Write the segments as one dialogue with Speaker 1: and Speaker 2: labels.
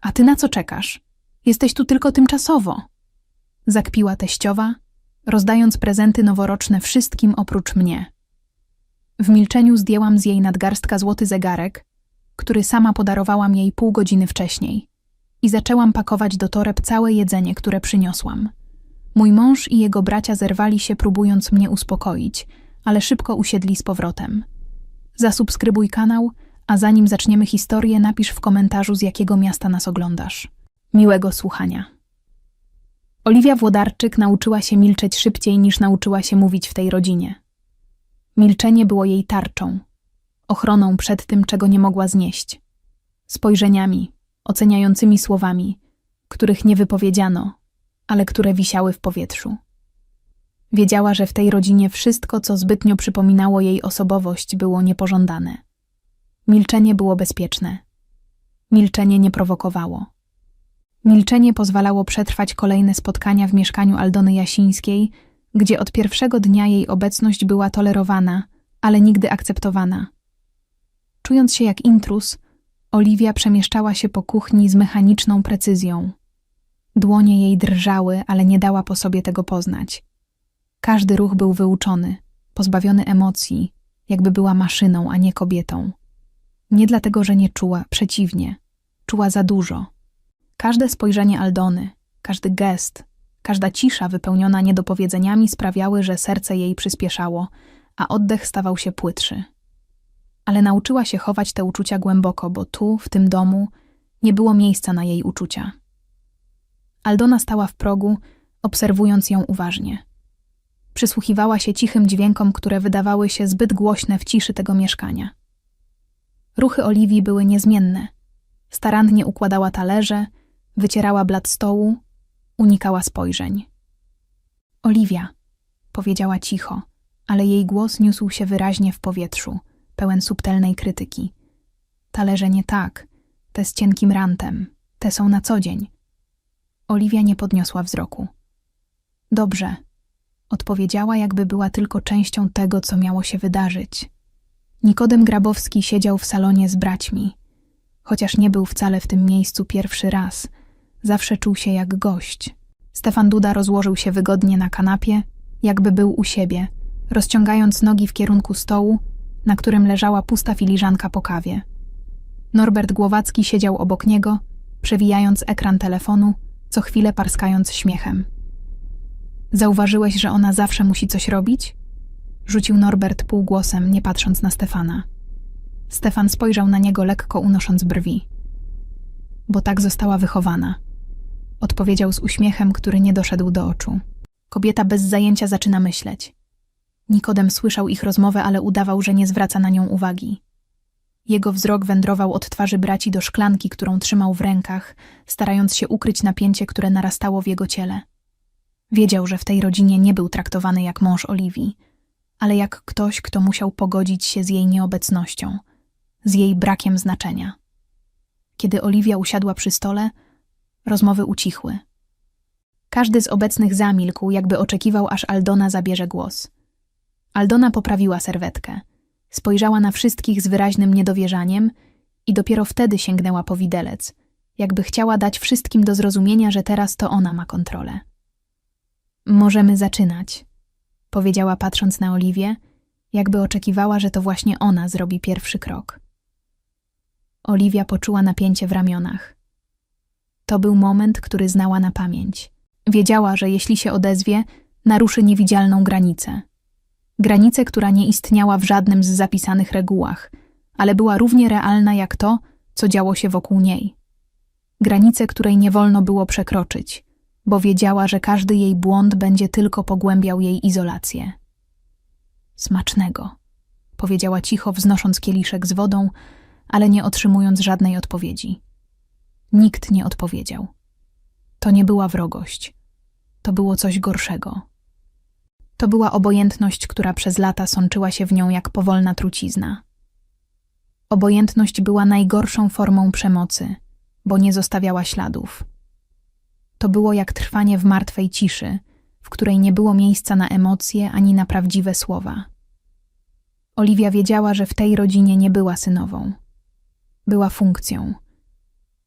Speaker 1: A ty na co czekasz? Jesteś tu tylko tymczasowo. Zakpiła teściowa, rozdając prezenty noworoczne wszystkim oprócz mnie. W milczeniu zdjęłam z jej nadgarstka złoty zegarek, który sama podarowałam jej pół godziny wcześniej, i zaczęłam pakować do toreb całe jedzenie, które przyniosłam. Mój mąż i jego bracia zerwali się, próbując mnie uspokoić, ale szybko usiedli z powrotem. Zasubskrybuj kanał, a zanim zaczniemy historię, napisz w komentarzu, z jakiego miasta nas oglądasz. Miłego słuchania. Oliwia Włodarczyk nauczyła się milczeć szybciej niż nauczyła się mówić w tej rodzinie. Milczenie było jej tarczą, ochroną przed tym, czego nie mogła znieść. Spojrzeniami, oceniającymi słowami, których nie wypowiedziano, ale które wisiały w powietrzu. Wiedziała, że w tej rodzinie wszystko, co zbytnio przypominało jej osobowość, było niepożądane. Milczenie było bezpieczne. Milczenie nie prowokowało. Milczenie pozwalało przetrwać kolejne spotkania w mieszkaniu Aldony Jasińskiej, gdzie od pierwszego dnia jej obecność była tolerowana, ale nigdy akceptowana. Czując się jak intrus, Oliwia przemieszczała się po kuchni z mechaniczną precyzją. Dłonie jej drżały, ale nie dała po sobie tego poznać. Każdy ruch był wyuczony, pozbawiony emocji, jakby była maszyną, a nie kobietą. Nie dlatego, że nie czuła, przeciwnie, czuła za dużo. Każde spojrzenie Aldony, każdy gest, każda cisza wypełniona niedopowiedzeniami sprawiały, że serce jej przyspieszało, a oddech stawał się płytszy. Ale nauczyła się chować te uczucia głęboko, bo tu, w tym domu, nie było miejsca na jej uczucia. Aldona stała w progu, obserwując ją uważnie. Przysłuchiwała się cichym dźwiękom, które wydawały się zbyt głośne w ciszy tego mieszkania. Ruchy Oliwii były niezmienne. Starannie układała talerze, wycierała blat stołu, unikała spojrzeń. Oliwia, powiedziała cicho, ale jej głos niósł się wyraźnie w powietrzu, pełen subtelnej krytyki. Talerze nie tak, te z cienkim rantem, te są na co dzień. Oliwia nie podniosła wzroku. Dobrze, odpowiedziała, jakby była tylko częścią tego, co miało się wydarzyć. Nikodem Grabowski siedział w salonie z braćmi. Chociaż nie był wcale w tym miejscu pierwszy raz, zawsze czuł się jak gość. Stefan Duda rozłożył się wygodnie na kanapie, jakby był u siebie, rozciągając nogi w kierunku stołu, na którym leżała pusta filiżanka po kawie. Norbert Głowacki siedział obok niego, przewijając ekran telefonu, co chwilę parskając śmiechem. Zauważyłeś, że ona zawsze musi coś robić? Rzucił Norbert półgłosem, nie patrząc na Stefana. Stefan spojrzał na niego lekko unosząc brwi. Bo tak została wychowana. Odpowiedział z uśmiechem, który nie doszedł do oczu. Kobieta bez zajęcia zaczyna myśleć. Nikodem słyszał ich rozmowę, ale udawał, że nie zwraca na nią uwagi. Jego wzrok wędrował od twarzy braci do szklanki, którą trzymał w rękach, starając się ukryć napięcie, które narastało w jego ciele. Wiedział, że w tej rodzinie nie był traktowany jak mąż Oliwii, ale jak ktoś, kto musiał pogodzić się z jej nieobecnością, z jej brakiem znaczenia. Kiedy Oliwia usiadła przy stole, rozmowy ucichły. Każdy z obecnych zamilkł, jakby oczekiwał, aż Aldona zabierze głos. Aldona poprawiła serwetkę, spojrzała na wszystkich z wyraźnym niedowierzaniem i dopiero wtedy sięgnęła po widelec, jakby chciała dać wszystkim do zrozumienia, że teraz to ona ma kontrolę. Możemy zaczynać, powiedziała patrząc na Oliwię, jakby oczekiwała, że to właśnie ona zrobi pierwszy krok. Oliwia poczuła napięcie w ramionach. To był moment, który znała na pamięć. Wiedziała, że jeśli się odezwie, naruszy niewidzialną granicę. Granicę, która nie istniała w żadnym z zapisanych regułach, ale była równie realna jak to, co działo się wokół niej. Granicę, której nie wolno było przekroczyć, bo wiedziała, że każdy jej błąd będzie tylko pogłębiał jej izolację. Smacznego, powiedziała cicho, wznosząc kieliszek z wodą, ale nie otrzymując żadnej odpowiedzi. Nikt nie odpowiedział. To nie była wrogość. To było coś gorszego. To była obojętność, która przez lata sączyła się w nią jak powolna trucizna. Obojętność była najgorszą formą przemocy, bo nie zostawiała śladów. To było jak trwanie w martwej ciszy, w której nie było miejsca na emocje ani na prawdziwe słowa. Oliwia wiedziała, że w tej rodzinie nie była synową. Była funkcją.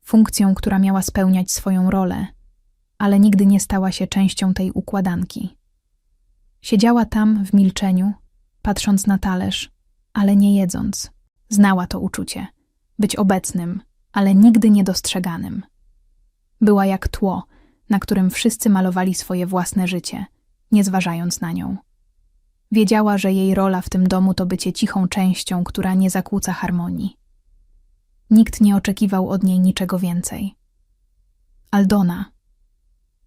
Speaker 1: funkcją, która miała spełniać swoją rolę, ale nigdy nie stała się częścią tej układanki. Siedziała tam w milczeniu, patrząc na talerz, ale nie jedząc. Znała to uczucie być obecnym, ale nigdy niedostrzeganym. Była jak tło, na którym wszyscy malowali swoje własne życie, nie zważając na nią. Wiedziała, że jej rola w tym domu to bycie cichą częścią, która nie zakłóca harmonii. Nikt nie oczekiwał od niej niczego więcej. Aldona,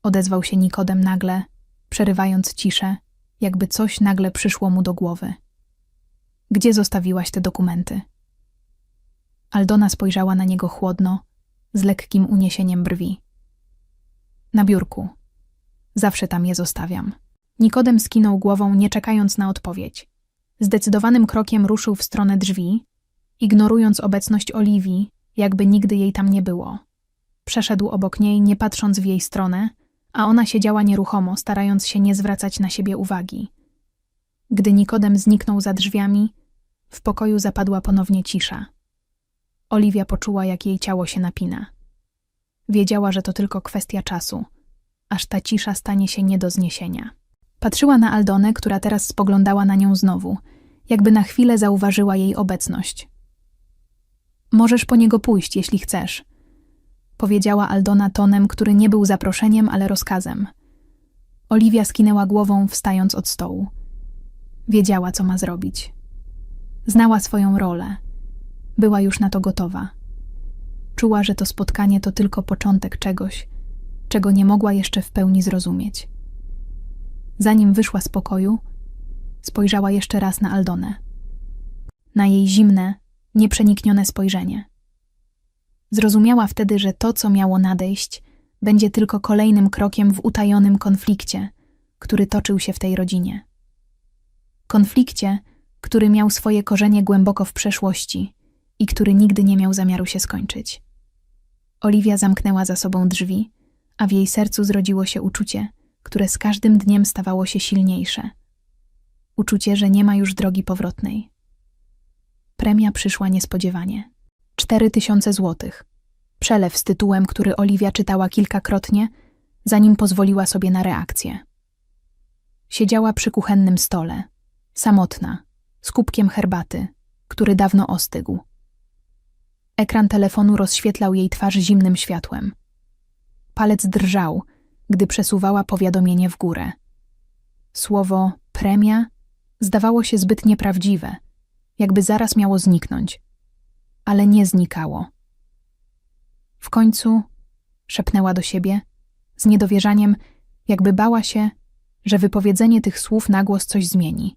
Speaker 1: odezwał się Nikodem nagle, przerywając ciszę, jakby coś nagle przyszło mu do głowy. Gdzie zostawiłaś te dokumenty? Aldona spojrzała na niego chłodno, z lekkim uniesieniem brwi. Na biurku. Zawsze tam je zostawiam. Nikodem skinął głową, nie czekając na odpowiedź. Zdecydowanym krokiem ruszył w stronę drzwi, ignorując obecność Oliwii, jakby nigdy jej tam nie było. Przeszedł obok niej, nie patrząc w jej stronę, a ona siedziała nieruchomo, starając się nie zwracać na siebie uwagi. Gdy Nikodem zniknął za drzwiami, w pokoju zapadła ponownie cisza. Oliwia poczuła, jak jej ciało się napina. Wiedziała, że to tylko kwestia czasu, aż ta cisza stanie się nie do zniesienia. Patrzyła na Aldonę, która teraz spoglądała na nią znowu, jakby na chwilę zauważyła jej obecność. Możesz po niego pójść, jeśli chcesz, powiedziała Aldona tonem, który nie był zaproszeniem, ale rozkazem. Oliwia skinęła głową, wstając od stołu. Wiedziała, co ma zrobić. Znała swoją rolę. Była już na to gotowa. Czuła, że to spotkanie to tylko początek czegoś, czego nie mogła jeszcze w pełni zrozumieć. Zanim wyszła z pokoju, spojrzała jeszcze raz na Aldonę. Na jej zimne, nieprzeniknione spojrzenie. Zrozumiała wtedy, że to, co miało nadejść, będzie tylko kolejnym krokiem w utajonym konflikcie, który toczył się w tej rodzinie. Konflikcie, który miał swoje korzenie głęboko w przeszłości i który nigdy nie miał zamiaru się skończyć. Oliwia zamknęła za sobą drzwi, a w jej sercu zrodziło się uczucie, które z każdym dniem stawało się silniejsze. Uczucie, że nie ma już drogi powrotnej. Premia przyszła niespodziewanie. Cztery tysiące złotych. Przelew z tytułem, który Oliwia czytała kilkakrotnie, zanim pozwoliła sobie na reakcję. Siedziała przy kuchennym stole, samotna, z kubkiem herbaty, który dawno ostygł. Ekran telefonu rozświetlał jej twarz zimnym światłem. Palec drżał, gdy przesuwała powiadomienie w górę. Słowo premia zdawało się zbyt nieprawdziwe, jakby zaraz miało zniknąć, ale nie znikało. W końcu szepnęła do siebie, z niedowierzaniem, jakby bała się, że wypowiedzenie tych słów nagłos coś zmieni.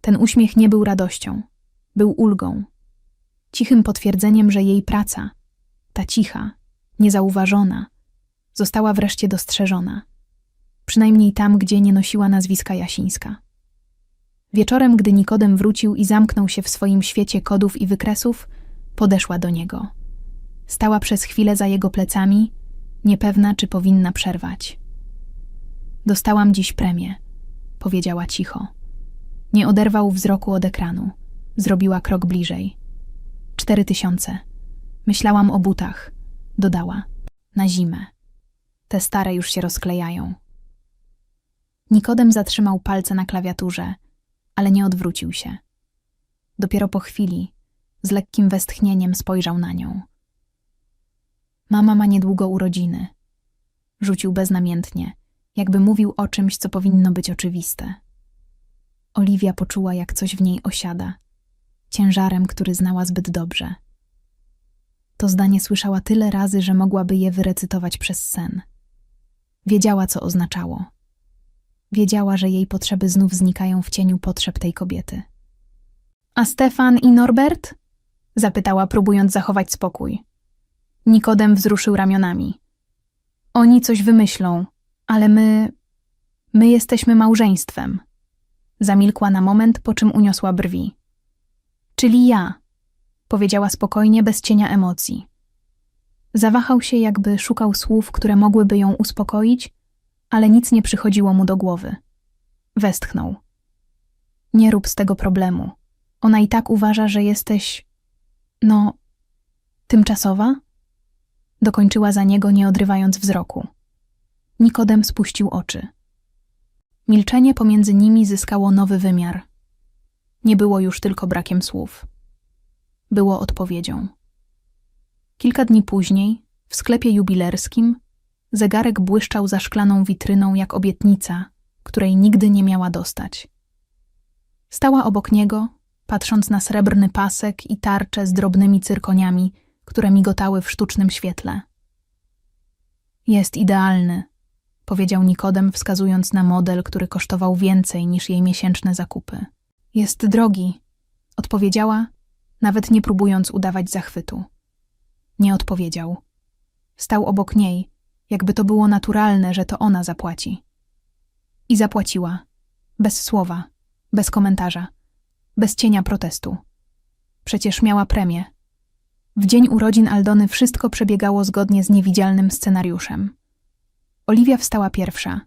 Speaker 1: Ten uśmiech nie był radością, był ulgą, cichym potwierdzeniem, że jej praca, ta cicha, niezauważona, została wreszcie dostrzeżona, przynajmniej tam, gdzie nie nosiła nazwiska Jasińska. Wieczorem, gdy Nikodem wrócił i zamknął się w swoim świecie kodów i wykresów, podeszła do niego. Stała przez chwilę za jego plecami, niepewna, czy powinna przerwać. Dostałam dziś premię, powiedziała cicho. Nie oderwał wzroku od ekranu. Zrobiła krok bliżej. Cztery tysiące. Myślałam o butach, dodała. Na zimę. Te stare już się rozklejają. Nikodem zatrzymał palce na klawiaturze, ale nie odwrócił się. Dopiero po chwili, z lekkim westchnieniem spojrzał na nią. Mama ma niedługo urodziny. Rzucił beznamiętnie, jakby mówił o czymś, co powinno być oczywiste. Oliwia poczuła, jak coś w niej osiada, ciężarem, który znała zbyt dobrze. To zdanie słyszała tyle razy, że mogłaby je wyrecytować przez sen. Wiedziała, co oznaczało. Wiedziała, że jej potrzeby znów znikają w cieniu potrzeb tej kobiety. A Stefan i Norbert? zapytała, próbując zachować spokój. Nikodem wzruszył ramionami. Oni coś wymyślą, ale my. My jesteśmy małżeństwem. Zamilkła na moment, po czym uniosła brwi. Czyli ja, powiedziała spokojnie, bez cienia emocji. Zawahał się, jakby szukał słów, które mogłyby ją uspokoić, ale nic nie przychodziło mu do głowy. Westchnął. Nie rób z tego problemu. Ona i tak uważa, że jesteś. no. tymczasowa? Dokończyła za niego, nie odrywając wzroku. Nikodem spuścił oczy. Milczenie pomiędzy nimi zyskało nowy wymiar. Nie było już tylko brakiem słów. Było odpowiedzią. Kilka dni później, w sklepie jubilerskim, zegarek błyszczał za szklaną witryną jak obietnica, której nigdy nie miała dostać. Stała obok niego, patrząc na srebrny pasek i tarcze z drobnymi cyrkoniami, które migotały w sztucznym świetle. Jest idealny, powiedział Nikodem, wskazując na model, który kosztował więcej niż jej miesięczne zakupy. Jest drogi, odpowiedziała, nawet nie próbując udawać zachwytu. Nie odpowiedział. Stał obok niej, jakby to było naturalne, że to ona zapłaci. I zapłaciła. Bez słowa, bez komentarza, bez cienia protestu. Przecież miała premię. W dzień urodzin Aldony wszystko przebiegało zgodnie z niewidzialnym scenariuszem. Oliwia wstała pierwsza.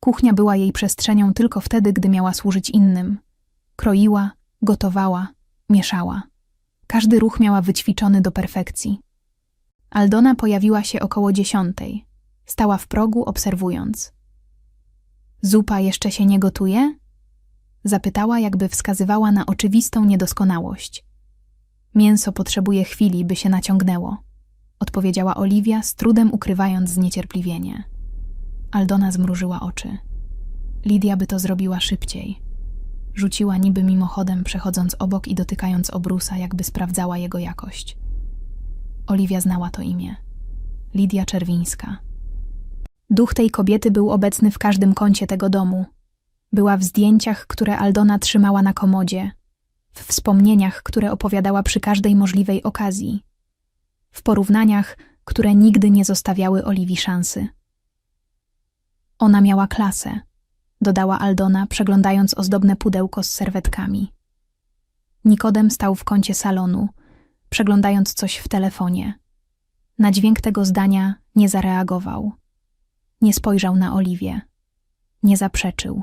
Speaker 1: Kuchnia była jej przestrzenią tylko wtedy, gdy miała służyć innym. Kroiła, gotowała, mieszała. Każdy ruch miała wyćwiczony do perfekcji. Aldona pojawiła się około dziesiątej. Stała w progu, obserwując. Zupa jeszcze się nie gotuje? Zapytała, jakby wskazywała na oczywistą niedoskonałość. Mięso potrzebuje chwili, by się naciągnęło, odpowiedziała Oliwia, z trudem ukrywając zniecierpliwienie. Aldona zmrużyła oczy. Lidia by to zrobiła szybciej. Rzuciła niby mimochodem, przechodząc obok i dotykając obrusa, jakby sprawdzała jego jakość. Oliwia znała to imię. Lidia Czerwińska. Duch tej kobiety był obecny w każdym kącie tego domu. Była w zdjęciach, które Aldona trzymała na komodzie, w wspomnieniach, które opowiadała przy każdej możliwej okazji, w porównaniach, które nigdy nie zostawiały Oliwii szansy. Ona miała klasę, dodała Aldona, przeglądając ozdobne pudełko z serwetkami. Nikodem stał w kącie salonu, przeglądając coś w telefonie. Na dźwięk tego zdania nie zareagował. Nie spojrzał na Oliwię. Nie zaprzeczył.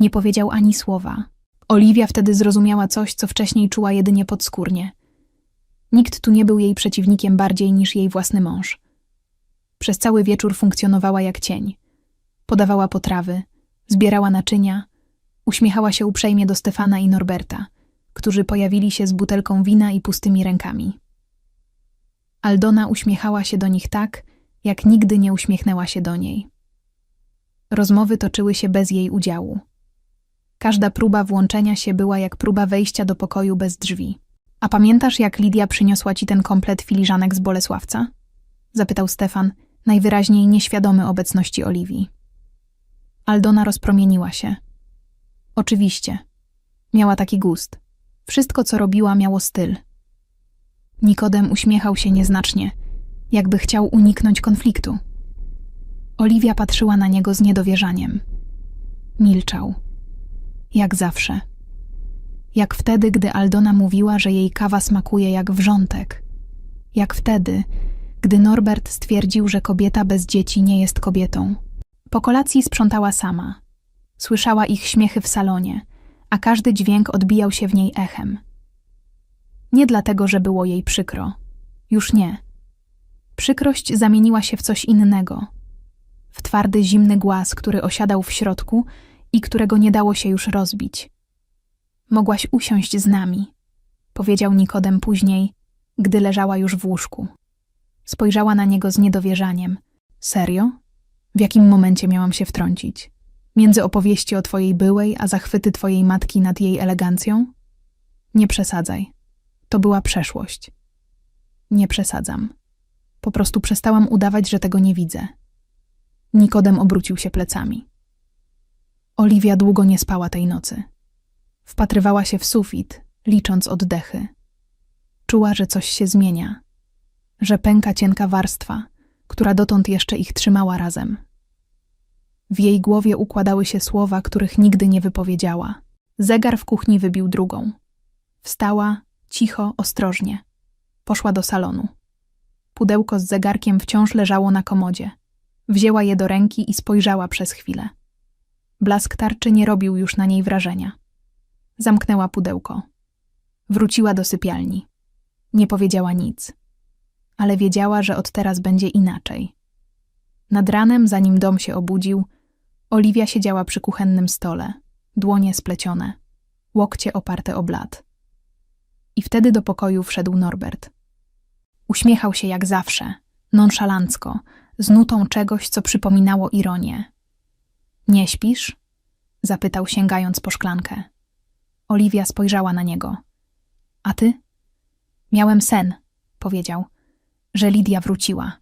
Speaker 1: Nie powiedział ani słowa. Oliwia wtedy zrozumiała coś, co wcześniej czuła jedynie podskórnie. Nikt tu nie był jej przeciwnikiem bardziej niż jej własny mąż. Przez cały wieczór funkcjonowała jak cień. Podawała potrawy, zbierała naczynia, uśmiechała się uprzejmie do Stefana i Norberta, którzy pojawili się z butelką wina i pustymi rękami. Aldona uśmiechała się do nich tak, jak nigdy nie uśmiechnęła się do niej. Rozmowy toczyły się bez jej udziału. Każda próba włączenia się była jak próba wejścia do pokoju bez drzwi. A pamiętasz, jak Lidia przyniosła ci ten komplet filiżanek z Bolesławca? Zapytał Stefan, najwyraźniej nieświadomy obecności Oliwii. Aldona rozpromieniła się. Oczywiście. Miała taki gust. Wszystko, co robiła, miało styl. Nikodem uśmiechał się nieznacznie, jakby chciał uniknąć konfliktu. Oliwia patrzyła na niego z niedowierzaniem. Milczał. Jak zawsze. Jak wtedy, gdy Aldona mówiła, że jej kawa smakuje jak wrzątek. Jak wtedy, gdy Norbert stwierdził, że kobieta bez dzieci nie jest kobietą. Po kolacji sprzątała sama. Słyszała ich śmiechy w salonie, a każdy dźwięk odbijał się w niej echem. Nie dlatego, że było jej przykro. Już nie. Przykrość zamieniła się w coś innego. W twardy, zimny głaz, który osiadał w środku i którego nie dało się już rozbić. Mogłaś usiąść z nami, powiedział Nikodem później, gdy leżała już w łóżku. Spojrzała na niego z niedowierzaniem. Serio? W jakim momencie miałam się wtrącić? Między opowieści o twojej byłej, a zachwyty twojej matki nad jej elegancją? Nie przesadzaj. To była przeszłość. Nie przesadzam. Po prostu przestałam udawać, że tego nie widzę. Nikodem obrócił się plecami. Oliwia długo nie spała tej nocy. Wpatrywała się w sufit, licząc oddechy. Czuła, że coś się zmienia, że pęka cienka warstwa, która dotąd jeszcze ich trzymała razem. W jej głowie układały się słowa, których nigdy nie wypowiedziała. Zegar w kuchni wybił drugą. Wstała, cicho, ostrożnie. Poszła do salonu. Pudełko z zegarkiem wciąż leżało na komodzie. Wzięła je do ręki i spojrzała przez chwilę. Blask tarczy nie robił już na niej wrażenia. Zamknęła pudełko. Wróciła do sypialni. Nie powiedziała nic. Ale wiedziała, że od teraz będzie inaczej. Nad ranem, zanim dom się obudził, Oliwia siedziała przy kuchennym stole, dłonie splecione, łokcie oparte o blat. I wtedy do pokoju wszedł Norbert. Uśmiechał się jak zawsze, nonszalancko, z nutą czegoś, co przypominało ironię. Nie śpisz? zapytał, sięgając po szklankę. Oliwia spojrzała na niego. A ty? Miałem sen, powiedział, że Lidia wróciła.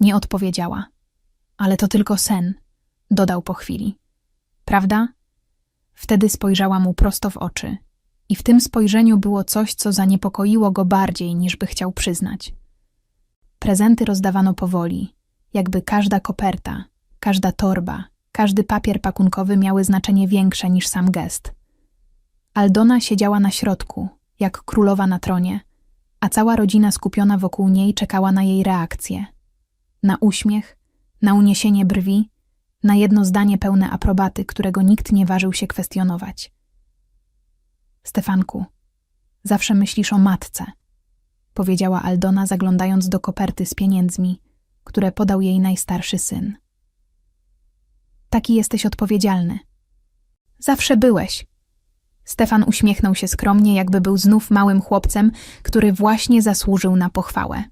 Speaker 1: Nie odpowiedziała. Ale to tylko sen, dodał po chwili. Prawda? Wtedy spojrzała mu prosto w oczy. I w tym spojrzeniu było coś, co zaniepokoiło go bardziej, niż by chciał przyznać. Prezenty rozdawano powoli, jakby każda koperta, każda torba, każdy papier pakunkowy miały znaczenie większe niż sam gest. Aldona siedziała na środku, jak królowa na tronie, a cała rodzina skupiona wokół niej czekała na jej reakcję. Na uśmiech, na uniesienie brwi, na jedno zdanie pełne aprobaty, którego nikt nie ważył się kwestionować. Stefanku, zawsze myślisz o matce, powiedziała Aldona, zaglądając do koperty z pieniędzmi, które podał jej najstarszy syn. Taki jesteś odpowiedzialny. Zawsze byłeś. Stefan uśmiechnął się skromnie, jakby był znów małym chłopcem, który właśnie zasłużył na pochwałę.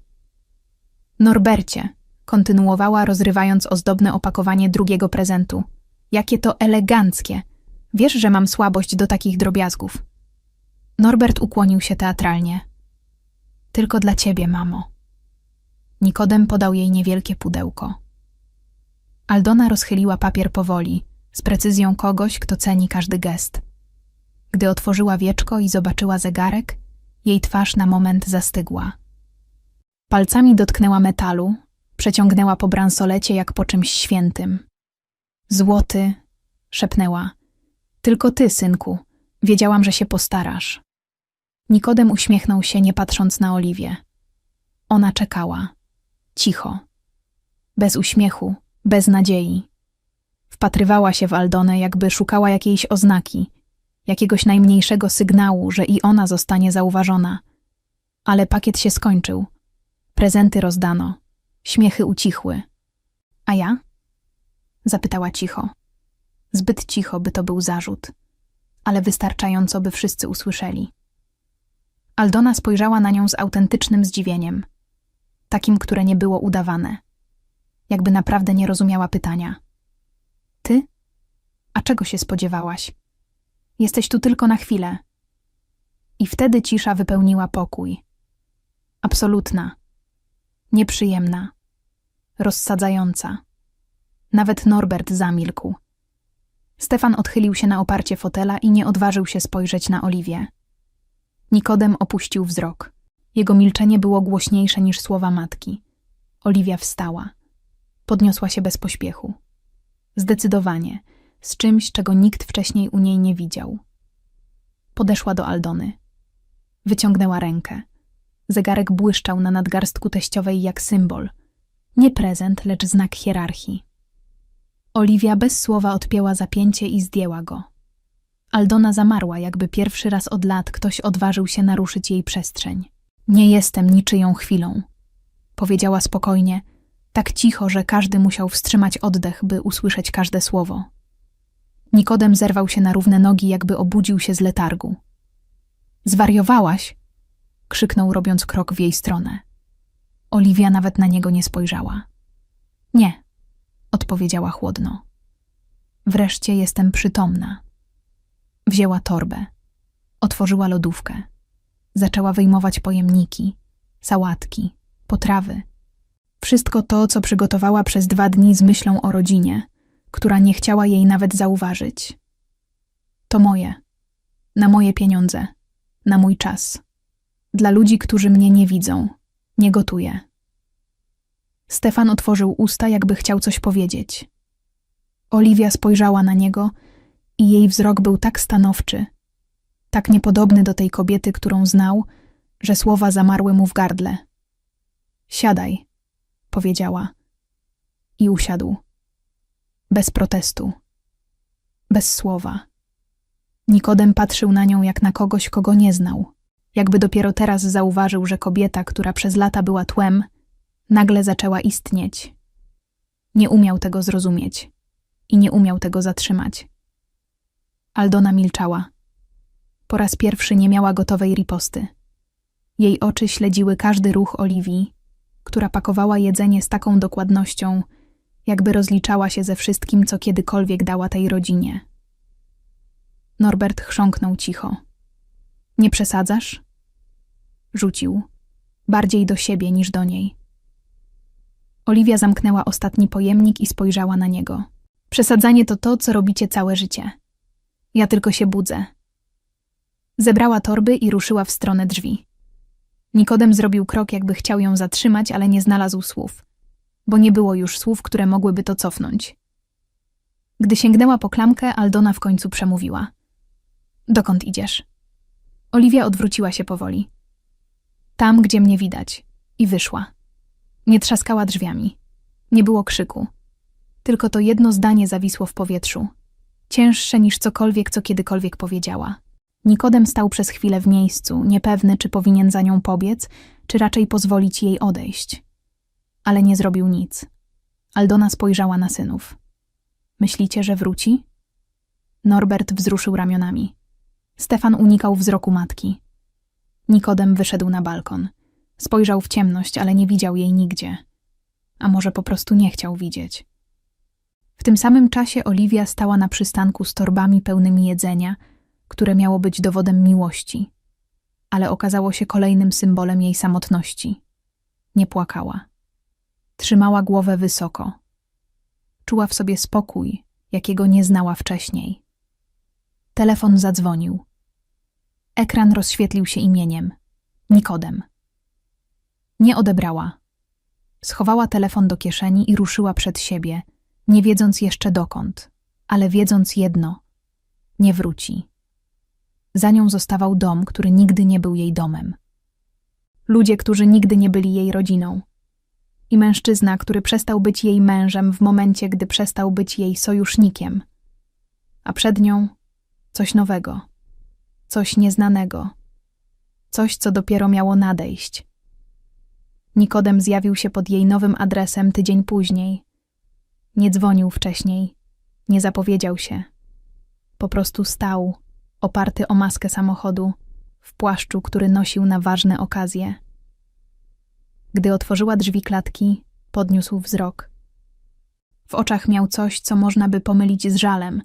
Speaker 1: Norbercie, kontynuowała, rozrywając ozdobne opakowanie drugiego prezentu. Jakie to eleganckie! Wiesz, że mam słabość do takich drobiazgów. Norbert ukłonił się teatralnie. Tylko dla ciebie, mamo. Nikodem podał jej niewielkie pudełko. Aldona rozchyliła papier powoli, z precyzją kogoś, kto ceni każdy gest. Gdy otworzyła wieczko i zobaczyła zegarek, jej twarz na moment zastygła. Palcami dotknęła metalu, przeciągnęła po bransolecie jak po czymś świętym. Złoty, szepnęła. Tylko ty, synku, wiedziałam, że się postarasz. Nikodem uśmiechnął się, nie patrząc na Oliwię. Ona czekała. Cicho. Bez uśmiechu, bez nadziei. Wpatrywała się w Aldonę, jakby szukała jakiejś oznaki, jakiegoś najmniejszego sygnału, że i ona zostanie zauważona. Ale pakiet się skończył. Prezenty rozdano. Śmiechy ucichły. A ja? Zapytała cicho. Zbyt cicho, by to był zarzut, ale wystarczająco, by wszyscy usłyszeli. Aldona spojrzała na nią z autentycznym zdziwieniem, takim, które nie było udawane, jakby naprawdę nie rozumiała pytania. Ty? A czego się spodziewałaś? Jesteś tu tylko na chwilę. I wtedy cisza wypełniła pokój. Absolutna, nieprzyjemna, rozsadzająca. Nawet Norbert zamilkł. Stefan odchylił się na oparcie fotela i nie odważył się spojrzeć na Oliwię. Nikodem opuścił wzrok. Jego milczenie było głośniejsze niż słowa matki. Oliwia wstała. Podniosła się bez pośpiechu. Zdecydowanie, z czymś, czego nikt wcześniej u niej nie widział. Podeszła do Aldony. Wyciągnęła rękę. Zegarek błyszczał na nadgarstku teściowej jak symbol. Nie prezent, lecz znak hierarchii. Oliwia bez słowa odpięła zapięcie i zdjęła go. Aldona zamarła, jakby pierwszy raz od lat ktoś odważył się naruszyć jej przestrzeń. Nie jestem niczyją chwilą, powiedziała spokojnie, tak cicho, że każdy musiał wstrzymać oddech, by usłyszeć każde słowo. Nikodem zerwał się na równe nogi, jakby obudził się z letargu. Zwariowałaś? krzyknął, robiąc krok w jej stronę. Oliwia nawet na niego nie spojrzała. Nie, odpowiedziała chłodno. Wreszcie jestem przytomna. Wzięła torbę, otworzyła lodówkę, zaczęła wyjmować pojemniki, sałatki, potrawy. Wszystko to, co przygotowała przez dwa dni z myślą o rodzinie, która nie chciała jej nawet zauważyć. To moje, na moje pieniądze, na mój czas. Dla ludzi, którzy mnie nie widzą, nie gotuję. Stefan otworzył usta, jakby chciał coś powiedzieć. Oliwia spojrzała na niego i jej wzrok był tak stanowczy, tak niepodobny do tej kobiety, którą znał, że słowa zamarły mu w gardle. Siadaj, powiedziała. I usiadł. Bez protestu. Bez słowa. Nikodem patrzył na nią jak na kogoś, kogo nie znał. Jakby dopiero teraz zauważył, że kobieta, która przez lata była tłem, nagle zaczęła istnieć. Nie umiał tego zrozumieć i nie umiał tego zatrzymać. Aldona milczała. Po raz pierwszy nie miała gotowej riposty. Jej oczy śledziły każdy ruch Oliwii, która pakowała jedzenie z taką dokładnością, jakby rozliczała się ze wszystkim, co kiedykolwiek dała tej rodzinie. Norbert chrząknął cicho. Nie przesadzasz? Rzucił. Bardziej do siebie niż do niej. Oliwia zamknęła ostatni pojemnik i spojrzała na niego. Przesadzanie to to, co robicie całe życie. Ja tylko się budzę. Zebrała torby i ruszyła w stronę drzwi. Nikodem zrobił krok, jakby chciał ją zatrzymać, ale nie znalazł słów, bo nie było już słów, które mogłyby to cofnąć. Gdy sięgnęła po klamkę, Aldona w końcu przemówiła. Dokąd idziesz? Oliwia odwróciła się powoli. Tam, gdzie mnie widać. I wyszła. Nie trzaskała drzwiami. Nie było krzyku. Tylko to jedno zdanie zawisło w powietrzu. Cięższe niż cokolwiek, co kiedykolwiek powiedziała. Nikodem stał przez chwilę w miejscu, niepewny, czy powinien za nią pobiec, czy raczej pozwolić jej odejść. Ale nie zrobił nic. Aldona spojrzała na synów. Myślicie, że wróci? Norbert wzruszył ramionami. Stefan unikał wzroku matki. Nikodem wyszedł na balkon. Spojrzał w ciemność, ale nie widział jej nigdzie. A może po prostu nie chciał widzieć. W tym samym czasie Oliwia stała na przystanku z torbami pełnymi jedzenia, które miało być dowodem miłości, ale okazało się kolejnym symbolem jej samotności. Nie płakała. Trzymała głowę wysoko. Czuła w sobie spokój, jakiego nie znała wcześniej. Telefon zadzwonił. Ekran rozświetlił się imieniem Nikodem. Nie odebrała. Schowała telefon do kieszeni i ruszyła przed siebie, nie wiedząc jeszcze dokąd, ale wiedząc jedno nie wróci. Za nią zostawał dom, który nigdy nie był jej domem. Ludzie, którzy nigdy nie byli jej rodziną. I mężczyzna, który przestał być jej mężem w momencie, gdy przestał być jej sojusznikiem. A przed nią coś nowego, coś nieznanego, coś, co dopiero miało nadejść. Nikodem zjawił się pod jej nowym adresem tydzień później. Nie dzwonił wcześniej, nie zapowiedział się. Po prostu stał, oparty o maskę samochodu, w płaszczu, który nosił na ważne okazje. Gdy otworzyła drzwi klatki, podniósł wzrok. W oczach miał coś, co można by pomylić z żalem,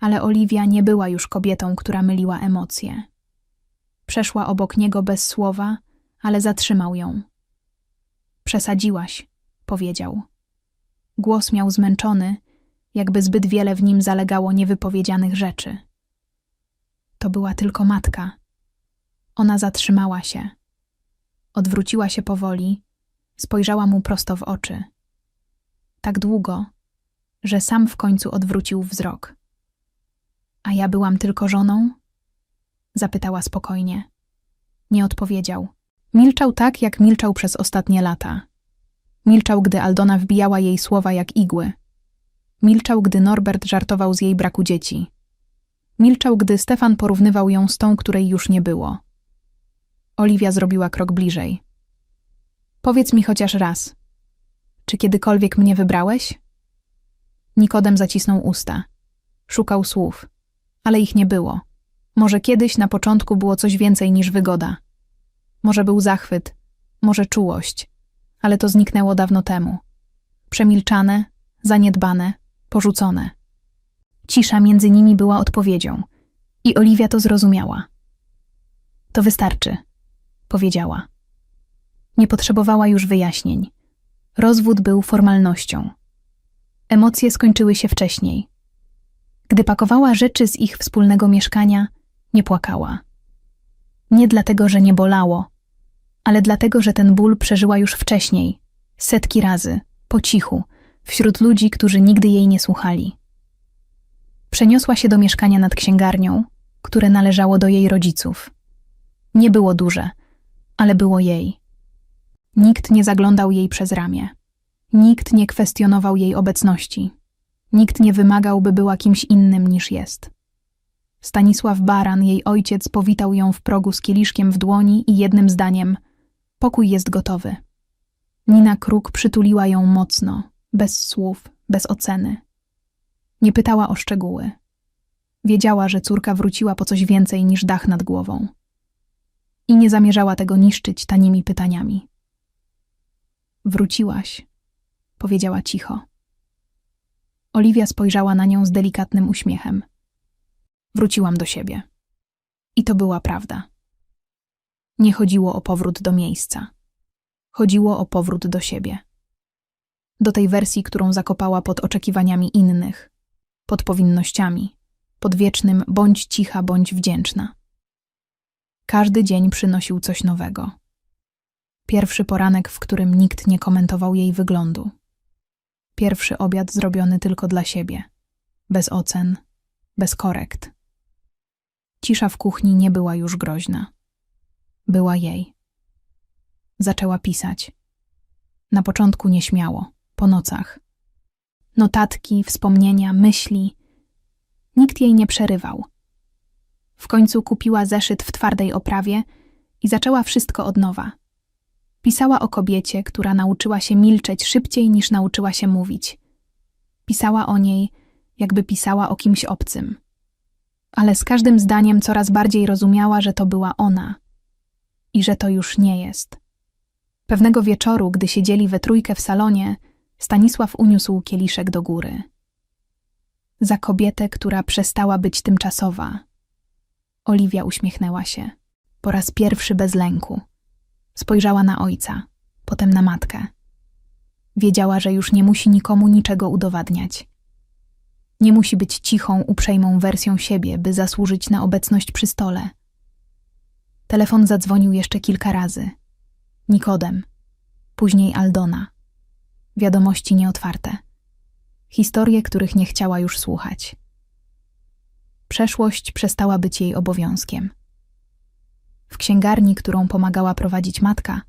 Speaker 1: ale Oliwia nie była już kobietą, która myliła emocje. Przeszła obok niego bez słowa, ale zatrzymał ją. Przesadziłaś, powiedział. Głos miał zmęczony, jakby zbyt wiele w nim zalegało niewypowiedzianych rzeczy. To była tylko matka. Ona zatrzymała się. Odwróciła się powoli, spojrzała mu prosto w oczy. Tak długo, że sam w końcu odwrócił wzrok. A ja byłam tylko żoną? Zapytała spokojnie. Nie odpowiedział. Milczał tak, jak milczał przez ostatnie lata. Milczał, gdy Aldona wbijała jej słowa jak igły. Milczał, gdy Norbert żartował z jej braku dzieci. Milczał, gdy Stefan porównywał ją z tą, której już nie było. Oliwia zrobiła krok bliżej. Powiedz mi chociaż raz. Czy kiedykolwiek mnie wybrałeś? Nikodem zacisnął usta. Szukał słów, ale ich nie było. Może kiedyś na początku było coś więcej niż wygoda. Może był zachwyt, może czułość, ale to zniknęło dawno temu. Przemilczane, zaniedbane, porzucone. Cisza między nimi była odpowiedzią i Oliwia to zrozumiała. To wystarczy, powiedziała. Nie potrzebowała już wyjaśnień. Rozwód był formalnością. Emocje skończyły się wcześniej. Gdy pakowała rzeczy z ich wspólnego mieszkania, nie płakała. Nie dlatego, że nie bolało, ale dlatego, że ten ból przeżyła już wcześniej, setki razy, po cichu, wśród ludzi, którzy nigdy jej nie słuchali. Przeniosła się do mieszkania nad księgarnią, które należało do jej rodziców. Nie było duże, ale było jej. Nikt nie zaglądał jej przez ramię. Nikt nie kwestionował jej obecności. Nikt nie wymagał, by była kimś innym niż jest. Stanisław Baran, jej ojciec, powitał ją w progu z kieliszkiem w dłoni i jednym zdaniem: Pokój jest gotowy. Nina Kruk przytuliła ją mocno, bez słów, bez oceny. Nie pytała o szczegóły. Wiedziała, że córka wróciła po coś więcej niż dach nad głową. I nie zamierzała tego niszczyć tanimi pytaniami. Wróciłaś, powiedziała cicho. Oliwia spojrzała na nią z delikatnym uśmiechem. Wróciłam do siebie. I to była prawda. Nie chodziło o powrót do miejsca. Chodziło o powrót do siebie. Do tej wersji, którą zakopała pod oczekiwaniami innych, pod powinnościami, pod wiecznym bądź cicha, bądź wdzięczna. Każdy dzień przynosił coś nowego. Pierwszy poranek, w którym nikt nie komentował jej wyglądu. Pierwszy obiad zrobiony tylko dla siebie, bez ocen, bez korekt. Cisza w kuchni nie była już groźna. Była jej. Zaczęła pisać. Na początku nieśmiało, po nocach. Notatki, wspomnienia, myśli. Nikt jej nie przerywał. W końcu kupiła zeszyt w twardej oprawie i zaczęła wszystko od nowa. Pisała o kobiecie, która nauczyła się milczeć szybciej niż nauczyła się mówić. Pisała o niej, jakby pisała o kimś obcym. Ale z każdym zdaniem coraz bardziej rozumiała, że to była ona i że to już nie jest. Pewnego wieczoru, gdy siedzieli we trójkę w salonie, Stanisław uniósł kieliszek do góry. Za kobietę, która przestała być tymczasowa. Oliwia uśmiechnęła się. Po raz pierwszy bez lęku. Spojrzała na ojca, potem na matkę. Wiedziała, że już nie musi nikomu niczego udowadniać. Nie musi być cichą, uprzejmą wersją siebie, by zasłużyć na obecność przy stole. Telefon zadzwonił jeszcze kilka razy. Nikodem, później Aldona. Wiadomości nieotwarte. Historie, których nie chciała już słuchać. Przeszłość przestała być jej obowiązkiem. W księgarni, którą pomagała prowadzić matka,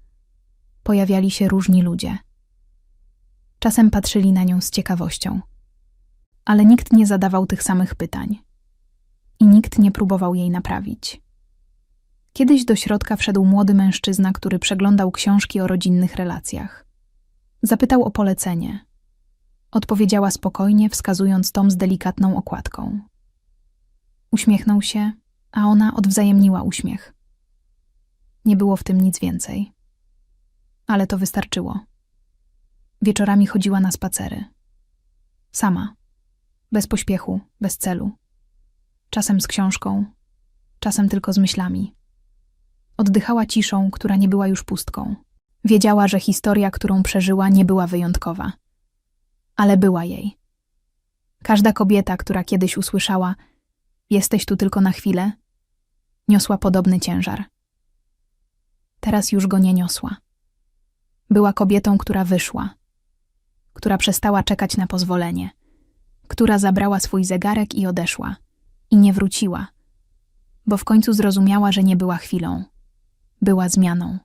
Speaker 1: pojawiali się różni ludzie. Czasem patrzyli na nią z ciekawością, ale nikt nie zadawał tych samych pytań i nikt nie próbował jej naprawić. Kiedyś do środka wszedł młody mężczyzna, który przeglądał książki o rodzinnych relacjach. Zapytał o polecenie. Odpowiedziała spokojnie, wskazując tom z delikatną okładką. Uśmiechnął się, a ona odwzajemniła uśmiech. Nie było w tym nic więcej. Ale to wystarczyło. Wieczorami chodziła na spacery. Sama. Bez pośpiechu, bez celu. Czasem z książką, czasem tylko z myślami. Oddychała ciszą, która nie była już pustką. Wiedziała, że historia, którą przeżyła, nie była wyjątkowa. Ale była jej. Każda kobieta, która kiedyś usłyszała: Jesteś tu tylko na chwilę, niosła podobny ciężar. Teraz już go nie niosła. Była kobietą, która wyszła, która przestała czekać na pozwolenie, która zabrała swój zegarek i odeszła, i nie wróciła, bo w końcu zrozumiała, że nie była chwilą była zmianą.